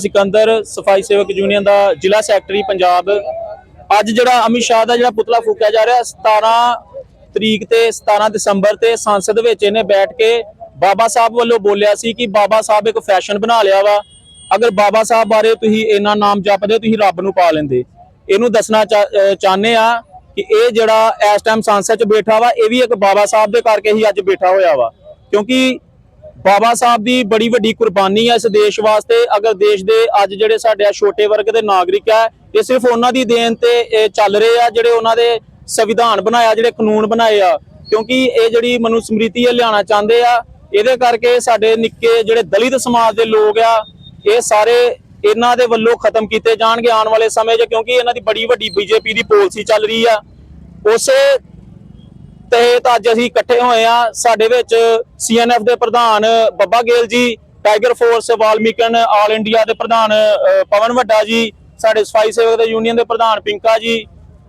ਸਿਕੰਦਰ ਸਫ਼ਾਈ ਸੇਵਕ ਯੂਨੀਅਨ ਦਾ ਜ਼ਿਲ੍ਹਾ ਸੈਕਟਰੀ ਪੰਜਾਬ। ਅੱਜ ਜਿਹੜਾ ਅਮਿਤ ਸ਼ਾਹ ਦਾ ਜਿਹੜਾ ਪੁਤਲਾ ਫੂਕਿਆ ਜਾ ਰਿਹਾ 17 ਤਰੀਕ ਤੇ 17 ਦਸੰਬਰ ਤੇ ਸੰਸਦ ਵਿੱਚ ਇਹਨੇ ਬੈਠ ਕੇ ਬਾਬਾ ਸਾਹਿਬ ਵੱਲੋਂ ਬੋਲਿਆ ਸੀ ਕਿ ਬਾਬਾ ਸਾਹਿਬ ਇੱਕ ਫੈਸ਼ਨ ਬਣਾ ਲਿਆ ਵਾ। ਅਗਰ ਬਾਬਾ ਸਾਹਿਬ ਬਾਰੇ ਤੁਸੀਂ ਇਹਨਾਂ ਨਾਮ ਜਪਦੇ ਤੁਸੀਂ ਰੱਬ ਨੂੰ ਪਾ ਲੈਂਦੇ। ਇਹਨੂੰ ਦੱਸਣਾ ਚਾ- ਚਾਹੁੰਦੇ ਆ ਕਿ ਇਹ ਜਿਹੜਾ ਇਸ ਟਾਈਮ ਸੰਸਦ 'ਚ ਬੈਠਾ ਵਾ, ਇਹ ਵੀ ਇੱਕ ਬਾਬਾ ਸਾਹਿਬ ਦੇ ਕਰਕੇ ਹੀ ਅੱਜ ਬੈਠਾ ਹੋਇਆ ਵਾ। ਕਿਉਂਕਿ ਬਾਬਾ ਸਾਹਿਬ ਦੀ ਬੜੀ ਵੱਡੀ ਕੁਰਬਾਨੀ ਹੈ ਇਸ ਦੇਸ਼ ਵਾਸਤੇ। ਅਗਰ ਦੇਸ਼ ਦੇ ਅੱਜ ਜਿਹੜੇ ਸਾਡੇ ਛੋਟੇ ਵਰਗ ਦੇ ਨਾਗਰਿਕ ਹੈ ਇਹ ਸਿਰਫ ਉਹਨਾਂ ਦੀ ਦੇਣ ਤੇ ਚੱਲ ਰਹੇ ਆ ਜਿਹੜੇ ਉਹਨਾਂ ਦੇ ਸੰਵਿਧਾਨ ਬਣਾਇਆ, ਜਿਹੜੇ ਕਾਨੂੰਨ ਬਣਾਏ ਆ। ਕਿਉਂਕਿ ਇਹ ਜਿਹੜੀ ਮਨੁਸਮ੍ਰਿਤੀ ਇਹ ਲਿਆਉਣਾ ਚਾਹੁੰਦੇ ਆ, ਇਹਦੇ ਕਰਕੇ ਸਾਡੇ ਨਿੱਕੇ ਜਿਹੜੇ ਦਲਿਤ ਸਮਾਜ ਦੇ ਲੋਕ ਆ, ਇਹ ਸਾਰੇ ਇਹਨਾਂ ਦੇ ਵੱਲੋਂ ਖਤਮ ਕੀਤੇ ਜਾਣਗੇ ਆਉਣ ਵਾਲੇ ਸਮੇਂ 'ਚ, ਕਿਉਂਕਿ ਇਹਨਾਂ ਦੀ ਬੜੀ ਵੱਡੀ ਬੀਜੇਪੀ ਦੀ ਪਾਲਿਸੀ ਚੱਲ ਰਹੀ ਆ। ਉਸੇ ਤਹਿਤ ਅੱਜ ਅਸੀਂ ਇਕੱਠੇ ਹੋਏ ਆ ਸਾਡੇ ਵਿੱਚ ਸੀਐਨਐਫ ਦੇ ਪ੍ਰਧਾਨ Babba Gail ji tiger force Valmikan all India ਦੇ ਪ੍ਰਧਾਨ ਪਵਨ ਵੱਡਾ ਜੀ, ਸਾਡੇ ਸਫ਼ਾਈ ਸੇਵਕ ਦੇ ਯੂਨੀਅਨ ਦੇ ਪ੍ਰਧਾਨ ਪਿੰਕਾ ਜੀ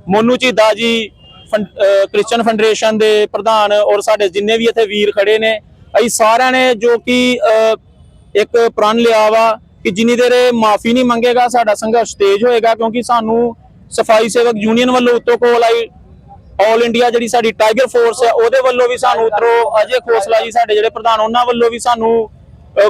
ਮੋਨੂ ਝੀਦਾ ਜੀ ਕ੍ਰਿਸਚੀਅਨ ਫੈਡਰੇਸ਼ਨ ਦੇ ਪ੍ਰਧਾਨ ਔਰ ਸਾਡੇ ਜਿੰਨੇ ਵੀ ਇੱਥੇ ਵੀਰ ਖੜੇ ਨੇ, ਅਸੀਂ ਸਾਰਿਆਂ ਨੇ ਜੋ ਕਿ ਇੱਕ ਪ੍ਰਣ ਲਿਆ ਵਾ ਕਿ ਜਿੰਨੀ ਦੇਰ ਇਹ ਮਾਫੀ ਨਹੀਂ ਮੰਗੇਗਾ, ਸਾਡਾ ਸੰਘਰਸ਼ ਤੇਜ਼ ਹੋਏਗਾ ਕਿਉਂਕਿ ਸਾਨੂੰ ਸਫ਼ਾਈ ਸੇਵਕ ਯੂਨੀਅਨ ਵੱਲੋਂ ਉੱਤੋਂ ਕੋਲ ਆਈ ਆਲ ਇੰਡੀਆ ਜਿਹੜੀ ਸਾਡੀ ਟਾਈਗਰ ਫੋਰਸ ਹੈ, ਉਹਦੇ ਵੱਲੋਂ ਵੀ ਸਾਨੂੰ ਉਤਰੋ ਅਜੇ ਖੋਸਲਾ ਜੀ ਸਾਡੇ ਜਿਹੜੇ ਪ੍ਰਧਾਨ, ਉਹਨਾਂ ਵੱਲੋਂ ਵੀ ਸਾਨੂੰ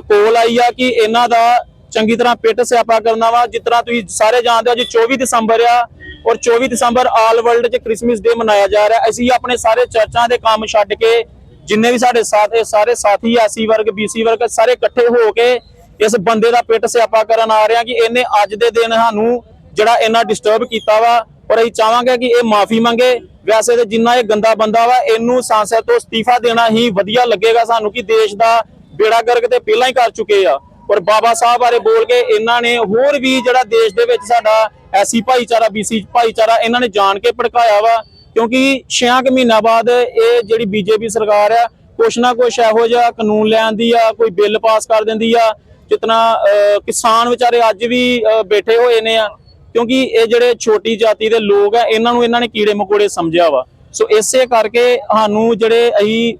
ਕੋਲ ਆਈ ਆ ਕਿ ਇਹਨਾਂ ਦਾ ਚੰਗੀ ਤਰ੍ਹਾਂ ਪਿੱਟ ਸਿਆਪਾ ਕਰਨਾ ਵਾ। ਜਿਸ ਤਰ੍ਹਾਂ ਤੁਸੀਂ ਸਾਰੇ ਜਾਣਦੇ ਹੋ, ਅੱਜ 24 ਦਸੰਬਰ ਆ ਔਰ 24 ਦਸੰਬਰ ਆਲ ਵਰਲਡ 'ਚ ਕ੍ਰਿਸਮਸ ਡੇ ਮਨਾਇਆ ਜਾ ਰਿਹਾ। ਅਸੀਂ ਆਪਣੇ ਸਾਰੇ ਚਰਚਾਂ ਦੇ ਕੰਮ ਛੱਡ ਕੇ ਜਿੰਨੇ ਵੀ ਸਾਡੇ ਸਾਥ, ਸਾਰੇ ਸਾਥੀ ਐਸੀ ਵਰਗ, ਬੀਸੀ ਵਰਗ, ਸਾਰੇ ਇਕੱਠੇ ਹੋ ਕੇ ਇਸ ਬੰਦੇ ਦਾ ਪਿੱਟ ਸਿਆਪਾ ਕਰਨ ਆ ਰਹੇ ਆ ਕਿ ਇਹਨੇ ਅੱਜ ਦੇ ਦਿਨ ਸਾਨੂੰ ਜਿਹੜਾ ਇਹਨਾਂ ਡਿਸਟਰਬ ਕੀਤਾ ਵਾ ਔਰ ਅਸੀਂ ਚਾਹਾਂਗੇ ਕਿ ਇਹ ਮਾਫੀ ਮੰਗੇ। ਵੈਸੇ ਤੇ ਜਿੰਨਾ ਇਹ ਗੰਦਾ ਬੰਦਾ ਵਾ ਇਹਨੂੰ ਸੰਸਦ ਤੋਂ ਅਸਤੀਫਾ ਦੇਣਾ ਹੀ ਵਧੀਆ ਲੱਗੇਗਾ ਸਾਨੂੰ ਕਿ ਦੇਸ਼ ਦਾ ਬੇੜਾ ਗਰਕ ਤੇ ਪਹਿਲਾਂ ਹੀ ਕਰ ਚੁੱਕੇ ਆ। ਔਰ ਬਾਬਾ ਸਾਹਿਬ ਬਾਰੇ ਬੋਲ ਕੇ ਇਹਨਾਂ ਨੇ ਹੋਰ ਵੀ ਜਿਹੜਾ ਦੇਸ਼ ਦੇ ਵਿੱਚ ਸਾਡਾ ਐਸੀ ਭਾਈਚਾਰਾ ਬੀਸੀ ਭਾਈਚਾਰਾ ਇਹਨਾਂ ਨੇ ਜਾਣ ਕੇ ਭੜਕਾਇਆ ਵਾ। ਕਿਉਂਕਿ 6 ਕੁ ਮਹੀਨਾ ਬਾਅਦ ਇਹ ਜਿਹੜੀ ਬੀਜੇਪੀ ਸਰਕਾਰ ਆ ਕੁਛ ਨਾ ਕੁਛ ਇਹੋ ਜਿਹਾ ਕਾਨੂੰਨ ਲੈ ਆਂਦੀ ਆ ਕੋਈ ਬਿੱਲ ਪਾਸ ਕਰ ਦਿੰਦੀ ਆ। ਜਿਤਨਾ ਅਹ, ਕਿਸਾਨ ਵਿਚਾਰੇ ਅੱਜ ਵੀ ਬੈਠੇ ਹੋਏ ਨੇ ਆ। ਕਿਉਂਕਿ ਇਹ ਜਿਹੜੇ ਛੋਟੀ ਜਾਤੀ ਦੇ ਲੋਕ ਆ, ਇਹਨਾਂ ਨੂੰ ਇਹਨਾਂ ਨੇ ਕੀੜੇ ਮਕੋੜੇ ਸਮਝਿਆ ਵਾ। ਸੋ ਇਸੇ ਕਰਕੇ ਸਾਨੂੰ ਜਿਹੜੇ ਅਸੀਂ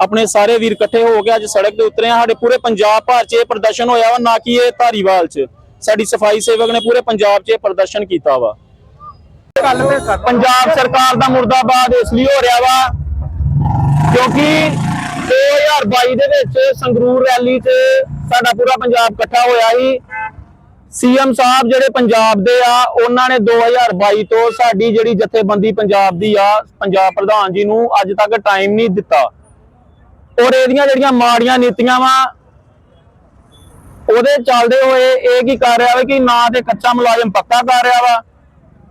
ਆਪਣੇ ਸਾਰੇ ਵੀਰ ਇਕੱਠੇ ਹੋ ਕੇ ਅੱਜ ਸੜਕ ਤੇ ਉਤਰੇ ਆ, ਸਾਡੇ ਪੂਰੇ ਪੰਜਾਬ ਭਰ 'ਚ ਇਹ ਪ੍ਰਦਰਸ਼ਨ ਹੋਇਆ ਵਾ, ਨਾ ਕਿ ਇਹ ਧਾਰੀਵਾਲ 'ਚ। ਸਾਡੀ ਸਫ਼ਾਈ ਸੇਵਕ ਨੇ ਪੂਰੇ ਪੰਜਾਬ 'ਚ ਇਹ ਪ੍ਰਦਰਸ਼ਨ ਕੀਤਾ ਵਾ। ਪੰਜਾਬ ਸਰਕਾਰ ਦਾ ਮੁਰਦਾਬਾਦ ਇਸ ਲਈ ਹੋ ਰਿਹਾ ਵਾ, ਕਿਉਂਕਿ 2022 ਦੇ ਵਿੱਚ ਸੰਗਰੂਰ ਰੈਲੀ 'ਚ ਸਾਡਾ ਪੂਰਾ ਪੰਜਾਬ ਇਕੱਠਾ ਹੋਇਆ ਸੀ। ਸੀਐਮ ਸਾਹਿਬ ਜਿਹੜੇ ਪੰਜਾਬ ਦੇ ਆ, ਉਹਨਾਂ ਨੇ 2022 ਤੋਂ ਸਾਡੀ ਜਿਹੜੀ ਜਥੇਬੰਦੀ ਪੰਜਾਬ ਦੀ ਆ, ਪੰਜਾਬ ਪ੍ਰਧਾਨ ਜੀ ਨੂੰ ਅੱਜ ਤੱਕ ਟਾਈਮ ਨਹੀਂ ਦਿੱਤਾ। ਔਰ ਇਹਦੀਆਂ ਜਿਹੜੀਆਂ ਮਾੜੀਆਂ ਨੀਤੀਆਂ ਵਾ, ਉਹਦੇ ਚੱਲਦੇ ਹੋਏ ਇਹ ਕੀ ਕਰ ਰਿਹਾ ਵਾ ਕਿ ਨਾ ਤੇ ਕੱਚਾ ਮੁਲਾਜ਼ਮ ਪੱਕਾ ਕਰ ਰਿਹਾ ਵਾ,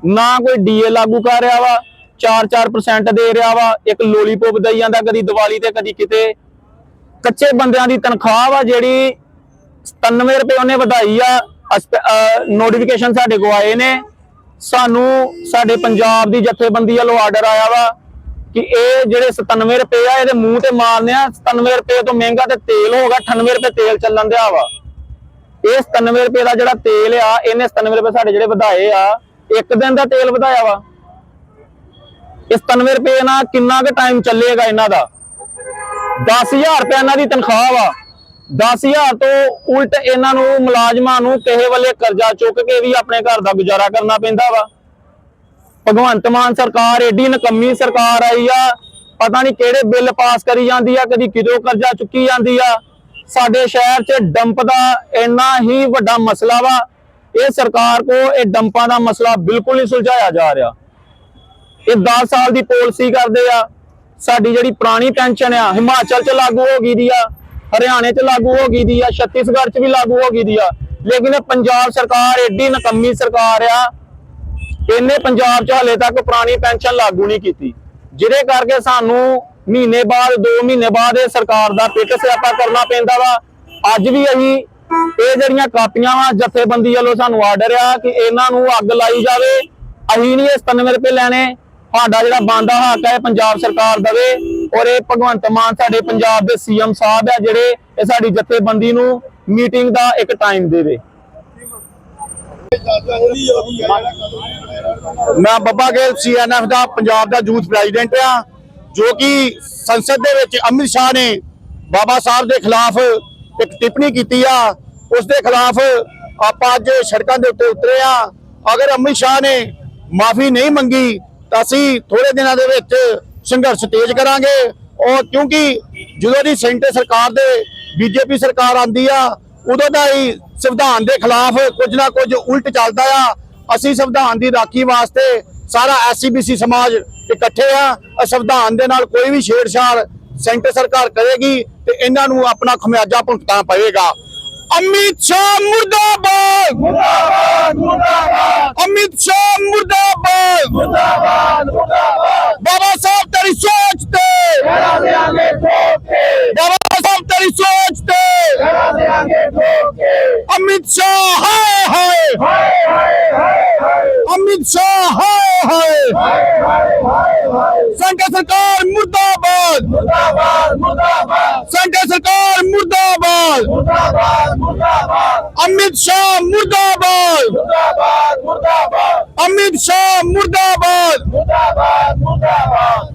ਨਾ ਕੋਈ ਡੀਏ ਲਾਗੂ ਕਰ ਰਿਹਾ ਵਾ 4-4% ਦੇ ਰਿਹਾ ਵਾ, ਇੱਕ ਲੋਲੀਪੋਪ ਦਈ ਜਾਂਦਾ ਕਦੀ ਦੀਵਾਲੀ ਤੇ, ਕਦੀ ਕਿਤੇ। ਕੱਚੇ ਬੰਦਿਆਂ ਦੀ ਤਨਖਾਹ ਵਾ ਜਿਹੜੀ 97 ਰੁਪਏ ਉਹਨੇ ਵਧਾਈ ਆ ਨੋਟੀਫਿਕੇਸ਼ਨ ਸਾਡੇ ਕੋ ਆਏ ਨੇ। ਸਾਨੂੰ ਸਾਡੇ ਪੰਜਾਬ ਦੀ ਜਥੇਬੰਦੀ ਵੱਲੋਂ ਆਰਡਰ ਆਇਆ ਵਾ ਕਿ ਇਹ ਜਿਹੜੇ 97 ਰੁਪਏ ਆ, ਇਹਦੇ ਮੂੰਹ ਤੇ ਮਾਰਨੇ ਆ। 97 ਰੁਪਏ ਤੋਂ ਮਹਿੰਗਾ ਤੇ ਤੇਲ ਹੋਗਾ 98 ਰੁਪਏ ਤੇਲ ਚੱਲਣ ਦਿਆ ਵਾ। ਇਹ 97 ਰੁਪਏ ਦਾ ਜਿਹੜਾ ਤੇਲ ਆ, ਇਹਨੇ 97 ਰੁਪਏ ਸਾਡੇ ਜਿਹੜੇ ਵਧਾਏ ਆ, ਇੱਕ ਦਿਨ ਦਾ ਤੇਲ ਵਧਾਇਆ ਵਾ। ਇਸ 97 ਰੁਪਏ ਨਾਲ ਕਿੰਨਾ ਕੁ ਟਾਈਮ ਚੱਲੇਗਾ ਇਹਨਾਂ ਦਾ? 10000 ਰੁਪਏ ਇਹਨਾਂ ਦੀ ਤਨਖਾਹ ਵਾ। 10000 ਤੋਂ ਉਲਟ ਇਹਨਾਂ ਨੂੰ ਮੁਲਾਜ਼ਮਾਂ ਨੂੰ ਕਿਸੇ ਵੇਲੇ ਕਰਜ਼ਾ ਚੁੱਕ ਕੇ ਵੀ ਆਪਣੇ ਘਰ ਦਾ ਗੁਜ਼ਾਰਾ ਕਰਨਾ ਪੈਂਦਾ ਵਾ। ਭਗਵੰਤ ਮਾਨ ਸਰਕਾਰ ਏਡੀ ਨਕੰਮੀ ਸਰਕਾਰ ਆਈ ਆ, ਪਤਾ ਨਹੀਂ ਕਿਹੜੇ ਬਿੱਲ ਪਾਸ ਕਰੀ ਜਾਂਦੀ ਆ, ਕਦੀ ਕਿਦੋਂ ਕਰਜ਼ਾ ਚੁੱਕੀ ਜਾਂਦੀ ਆ। ਸਾਡੇ ਸ਼ਹਿਰ 'ਚ ਡੰਪ ਦਾ ਇੰਨਾ ਹੀ ਵੱਡਾ ਮਸਲਾ ਵਾ, ਇਹ ਸਰਕਾਰ ਕੋ ਇਹ ਡੰਪਾਂ ਦਾ ਮਸਲਾ ਬਿਲਕੁਲ ਨਹੀਂ ਸੁਲਝਾਇਆ ਜਾ ਰਿਹਾ। ਇਹ 10 ਸਾਲ ਦੀ ਪਾਲਿਸੀ ਕਰਦੇ ਆ, ਸਾਡੀ ਜਿਹੜੀ ਪੁਰਾਣੀ ਪੈਨਸ਼ਨ ਆ, ਹਿਮਾਚਲ 'ਚ ਲਾਗੂ ਹੋ ਗਈ ਦੀ ਆ। ਹਰਿਆਣੇ 'ਚ ਲਾਗੂ ਹੋ ਗਈ ਦੀ ਆ, ਛੱਤੀਸਗੜ੍ਹ 'ਚ ਵੀ ਲਾਗੂ ਹੋ ਗਈ ਦੀ ਆ। ਲੇਕਿਨ ਪੰਜਾਬ ਸਰਕਾਰ ਏਡੀ ਨਕੰਮੀ ਸਰਕਾਰ ਆ, ਇਹਨੇ ਪੰਜਾਬ 'ਚ ਹਲੇ ਤੱਕ ਪੁਰਾਣੀ ਪੈਨਸ਼ਨ ਲਾਗੂ ਨਹੀਂ ਕੀਤੀ। ਜਿਹਦੇ ਕਰਕੇ ਸਾਨੂੰ ਮਹੀਨੇ ਬਾਅਦ 2 ਮਹੀਨੇ ਬਾਅਦ ਇਹ ਸਰਕਾਰ ਦਾ ਪਿੱਟ ਸਿਆਪਾ ਕਰਨਾ ਪੈਂਦਾ ਵਾ। ਅੱਜ ਵੀ ਅਸੀਂ ਇਹ ਜਿਹੜੀਆਂ ਕਾਪੀਆਂ ਵਾ, ਜਥੇਬੰਦੀ ਵੱਲੋਂ ਸਾਨੂੰ ਆਰਡਰ ਆ ਕਿ ਇਹਨਾਂ ਨੂੰ ਅੱਗ ਲਾਈ ਜਾਵੇ। ਅਸੀਂ ਨਹੀਂ ਇਹ 97 ਰੁਪਏ ਲੈਣੇ। ਸਾਡਾ ਜਿਹੜਾ ਬੰਦਾ ਹੱਕ ਹੈ ਪੰਜਾਬ ਸਰਕਾਰ ਦਵੇ ਔਰ ਇਹ ਭਗਵੰਤ ਮਾਨ ਸਾਡੇ ਪੰਜਾਬ ਦੇ ਸੀਐਮ ਸਾਹਿਬ ਆ ਜਿਹੜੇ ਇਹ ਸਾਡੀ ਜਥੇਬੰਦੀ ਨੂੰ ਮੀਟਿੰਗ ਦਾ ਇੱਕ ਟਾਈਮ ਦੇਵੇ। ਮੈਂ ਬੱਬਾ ਗੇਲ ਸੀਐਨਐਫ ਦਾ ਪੰਜਾਬ ਦਾ ਯੂਥ ਪ੍ਰੈਜ਼ੀਡੈਂਟ ਆ ਜੋ ਕਿ ਸੰਸਦ ਦੇ ਵਿੱਚ ਅਮਿਤ ਸ਼ਾਹ ਨੇ ਬਾਬਾ ਸਾਹਿਬ ਦੇ ਖਿਲਾਫ ਇੱਕ ਟਿੱਪਣੀ ਕੀਤੀ ਆ। ਉਸ ਦੇ ਖਿਲਾਫ ਆਪਾਂ ਅੱਜ ਸੜਕਾਂ ਦੇ ਉੱਤੇ ਉਤਰੇ ਆ। ਅਗਰ ਅਮਿਤ ਸ਼ਾਹ ਨੇ ਮਾਫੀ ਨਹੀਂ ਮੰਗੀ ਤਾਂ ਅਸੀਂ ਥੋੜੇ ਦਿਨਾਂ ਦੇ ਵਿੱਚ ਸੰਘਰਸ਼ ਤੇਜ਼ ਕਰਾਂਗੇ। ਔਰ ਕਿਉਂਕਿ ਜਦੋਂ ਦੀ ਸੈਂਟਰ ਸਰਕਾਰ ਦੇ ਬੀਜੇਪੀ ਸਰਕਾਰ ਆਂਦੀ ਆ ਉਦੋਂ ਦਾ ਹੀ ਸੰਵਿਧਾਨ ਦੇ ਖਿਲਾਫ ਕੁਝ ਨਾ ਕੁਝ ਉਲਟ ਚੱਲਦਾ ਆ। ਅਸੀਂ ਸੰਵਿਧਾਨ ਦੀ ਰਾਖੀ ਵਾਸਤੇ ਸਾਰਾ ਐਸਸੀਬੀਸੀ ਸਮਾਜ ਇਕੱਠੇ ਆ। ਅ ਸੰਵਿਧਾਨ ਦੇ ਨਾਲ ਕੋਈ ਵੀ ਛੇੜਛਾੜ ਸੈਂਟਰ ਸਰਕਾਰ ਕਰੇਗੀ ਤੇ ਇਹਨਾਂ ਨੂੰ ਆਪਣਾ ਖਮਿਆਜਾ ਭੁਗਤਣਾ ਪਵੇਗਾ। ਅਮਿਤ ਸ਼ਾਹ ਮੁਰਦਾਬਾਦ! ਮੁਰਦਾਬਾਦ ਮੁਰਦਾਬਾਦ! ਅਮਿਤ ਸ਼ਾਹ ਮੁਰਦਾਬਾਦ! ਮੁਰਦਾਬਾਦ ਮੁਰਦਾਬਾਦ। ਬਾਬਾ ਸਾਹਿਬ ਤੇਰੀ ਸੋਚ ਤੇ। ਕਰਾ ਦੇਾਂਗੇ ਠੋਕ। ਕੇ ਬਾਬਾ ਸਾਹਿਬ ਤੇਰੀ ਸੋਚ ਤੇ। ਕਰਾ ਦੇਾਂਗੇ ਠੋਕ। ਕੇ ਅਮਿਤ ਸ਼ਾਹ ਹਾਏ ਹਾਏ। ਹਾਏ ਹਾਏ ਹਾਏ ਅਮਿਤ ਸ਼ਾਹ ਹਾਏ ਹਾਏ। ਹਾਏ ਹਾਏ ਸੰਘ ਸਰਕਾਰ ਮੁਰਦਾਬਾਦ। ਮੁਰਦਾਬਾਦ ਮੁਰਦਾਬਾਦ। ਸੰਘ ਸਰਕਾਰ ਮੁਰਦਾਬਾਦ। ਮੁਰਦਾਬਾਦ ਮੁਰਦਾਬਾਦ। ਅਮਿਤ ਸ਼ਾਹ ਮੁਰਦਾਬਾਦ ਮੁਰਦਾਬਾਦ। ਮੁਰਦਾਬਾਦ। ਅਮਿਤ ਸ਼ਾਹ ਮੁਰਦਾਬਾਦ ਮੁਰਦਾਬਾਦ ਮੁਰਦਾਬਾਦ